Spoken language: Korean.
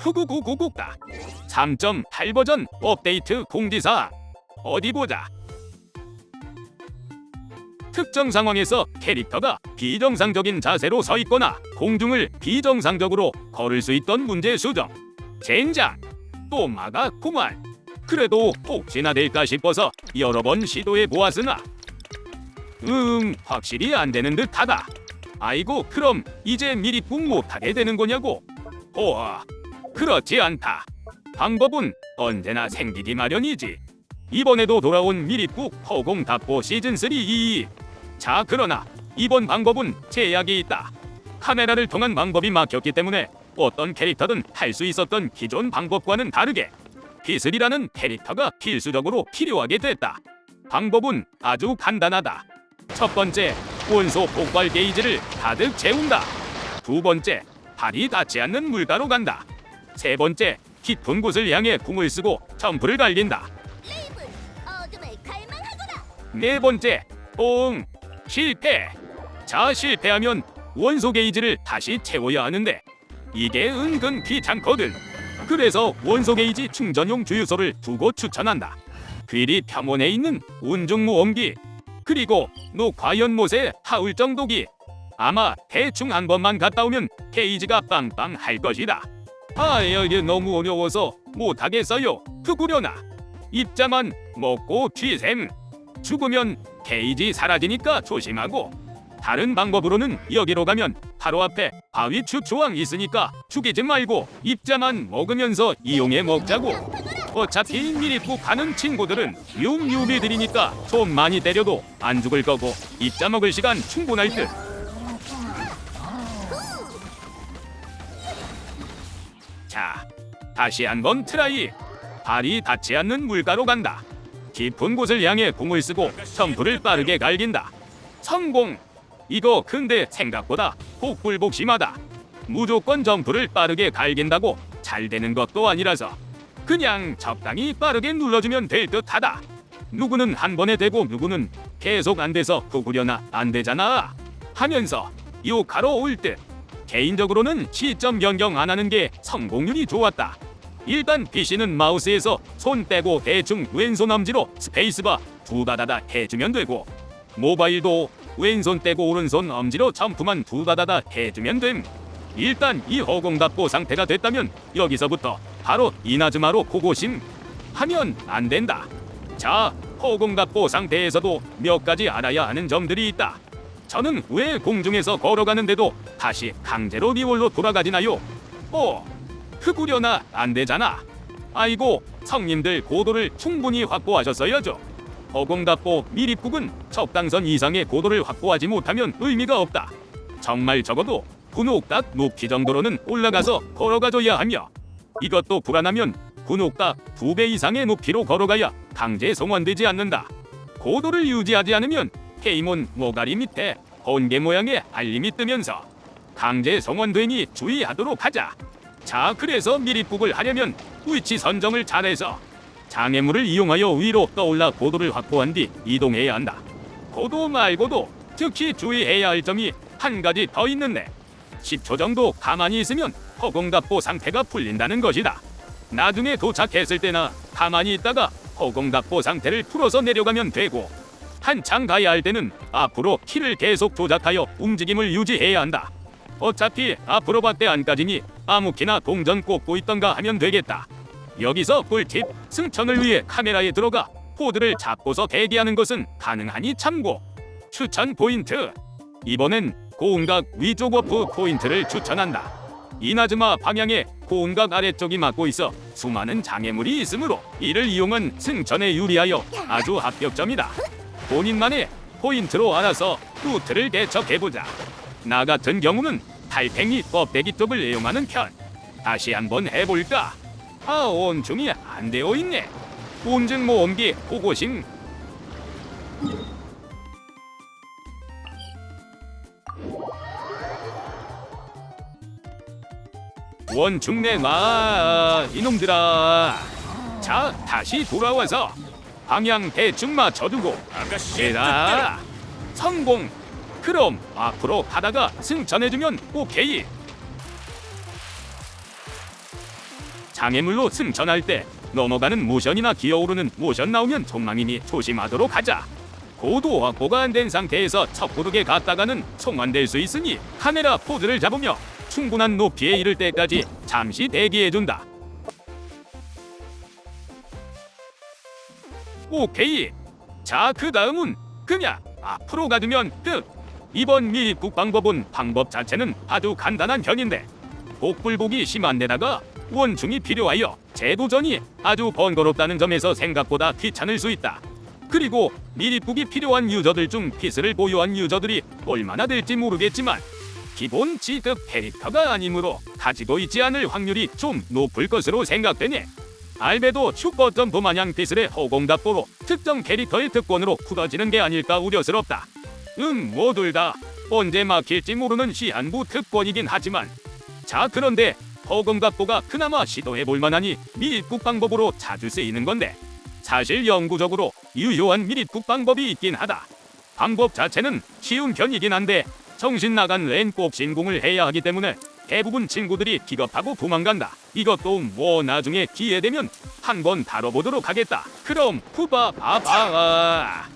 후구구구구다 3.8 버전 업데이트 공지사. 어디 보자. 특정 상황에서 캐릭터가 비정상적인 자세로 서 있거나 공중을 비정상적으로 걸을 수 있던 문제 수정. 젠장. 또 막았구만 그래도 혹시나 될까 싶어서 여러 번 시도해 보았으나 음 확실히 안 되는 듯하다. 아이고 그럼 이제 미리 꾹 못하게 되는 거냐고. 호아 그렇지 않다 방법은 언제나 생기기 마련이지 이번에도 돌아온 미리국 허공 답보 시즌 3 2. 자 그러나 이번 방법은 제약이 있다. 카메라를 통한 방법이 막혔기 때문에 어떤 캐릭터든 할 수 있었던 기존 방법과는 다르게 비슬이라는 캐릭터가 필수적으로 필요하게 됐다. 방법은 아주 간단하다. 첫 번째, 원소 폭발 게이지를 가득 채운다. 두 번째, 발이 닿지 않는 물가로 간다. 세 번째, 깊은 곳을 향해 궁을 쓰고 점프를 달린다. 레이븐 어둠을 갈망하거라 네 번째, 뽕 실패. 자 실패하면 원소 게이지를 다시 채워야 하는데 이게 은근 귀찮거든. 그래서 원소 게이지 충전용 주유소를 두고 추천한다. 귀리 평원에 있는 운중무 옮기 그리고 녹화연못의 하울 정도기 아마 대충 한 번만 갔다 오면 게이지가 빵빵할 것이다. 아 여기 너무 어려워서 못하겠어요. 그구려나 입자만 먹고 튀셈. 죽으면 게이지 사라지니까 조심하고 다른 방법으로는 여기로 가면 바로 앞에 바위 추초왕 있으니까 죽이지 말고 입자만 먹으면서 이용해 먹자고 어차피 미리 꼭 가는 친구들은 윰윰이들이니까 좀 많이 때려도 안 죽을 거고 입자 먹을 시간 충분할 듯 자, 다시 한번 트라이. 발이 닿지 않는 물가로 간다. 깊은 곳을 향해 공을 쓰고 점프를 빠르게 갈긴다. 성공. 이거 근데 생각보다 복불복 심하다. 무조건 점프를 빠르게 갈긴다고 잘 되는 것도 아니라서 그냥 적당히 빠르게 눌러주면 될 듯하다. 누구는 한 번에 되고 누구는 계속 안 돼서 구구려나 안 되잖아. 하면서 욕하러 올 듯. 개인적으로는 시점 변경 안 하는 게 성공률이 좋았다. 일단 PC는 마우스에서 손 빼고 대충 왼손 엄지로 스페이스바 두다다다 해주면 되고 모바일도 왼손 떼고 오른손 엄지로 점프만 두다다다 해주면 됨. 일단 이 허공답보 상태가 됐다면 여기서부터 바로 이나즈마로 고고심 하면 안 된다. 자, 허공답보 상태에서도 몇 가지 알아야 하는 점들이 있다. 저는 왜 공중에서 걸어가는데도 다시 강제로 리월로 돌아가지나요? 어, 흑우려나 안 되잖아. 아이고, 성님들 고도를 충분히 확보하셨어야죠. 허공답보 미립국은 적당선 이상의 고도를 확보하지 못하면 의미가 없다. 정말 적어도 군옥딱 높이 정도로는 올라가서 걸어가줘야 하며 이것도 불안하면 군옥딱 두 배 이상의 높이로 걸어가야 강제 송환되지 않는다. 고도를 유지하지 않으면 게임온 모가리 밑에 번개 모양의 알림이 뜨면서 강제 송환되니 주의하도록 하자. 자, 그래서 미리북을 하려면 위치 선정을 잘해서 장애물을 이용하여 위로 떠올라 고도를 확보한 뒤 이동해야 한다. 고도 말고도 특히 주의해야 할 점이 한 가지 더 있는데 10초 정도 가만히 있으면 허공답보 상태가 풀린다는 것이다. 나중에 도착했을 때나 가만히 있다가 허공답보 상태를 풀어서 내려가면 되고 한창 가야 할 때는 앞으로 키를 계속 조작하여 움직임을 유지해야 한다. 어차피 앞으로 밖에 안 까지니 아무 키나 동전 꽂고 있던가 하면 되겠다. 여기서 꿀팁 승천을 위해 카메라에 들어가 포드를 잡고서 대기하는 것은 가능하니 참고 추천 포인트 이번엔 고음각 위쪽 워프 포인트를 추천한다 이나즈마 방향에 고음각 아래쪽이 막고 있어 수많은 장애물이 있으므로 이를 이용은 승천에 유리하여 아주 합격점이다 본인만의 포인트로 알아서 루트를 개척해보자 나 같은 경우는 달팽이 껍데기 쪽을 이용하는 편 다시 한번 해볼까? 아 온중이 안 되어 있네. 온증 모음기 호고심. 원중 내놔 이놈들아. 자 다시 돌아와서 방향 대충 맞춰두고 얘라 성공. 그럼 앞으로 가다가 승천해주면 오케이. 장애물로 승천할 때 넘어가는 모션이나 기어오르는 모션 나오면 총망이니 조심하도록 하자. 고도 확보가 안 된 상태에서 척구르게 갔다가는 총만될 수 있으니 카메라 포즈를 잡으며 충분한 높이에 이를 때까지 잠시 대기해준다. 오케이. 자, 그 다음은 그냥 앞으로 가두면 끝. 이번 미입국 방법은 방법 자체는 아주 간단한 편인데 복불복이 심한 데다가 원충이 필요하여 재도전이 아주 번거롭다는 점에서 생각보다 귀찮을 수 있다. 그리고 미입국이 필요한 유저들 중 피스를 보유한 유저들이 얼마나 될지 모르겠지만 기본 지급 캐릭터가 아니므로 가지고 있지 않을 확률이 좀 높을 것으로 생각되네. 알베도 슈퍼점프 마냥 피슬의 허공답보로 특정 캐릭터의 특권으로 굳어지는 게 아닐까 우려스럽다. 음, 모둘 다 언제 막힐지 모르는 시한부 특권이긴 하지만 자 그런데 허공답보가 그나마 시도해 볼 만하니 미입국 방법으로 자주 쓰이는 건데 사실 영구적으로 유효한 미입국 방법이 있긴 하다. 방법 자체는 쉬운 편이긴 한데 정신 나간 랜꼭 진공을 해야 하기 때문에 대부분 친구들이 기겁하고 도망간다. 이것도 뭐 나중에 기회 되면 한번 다뤄보도록 하겠다. 그럼 후바 바바.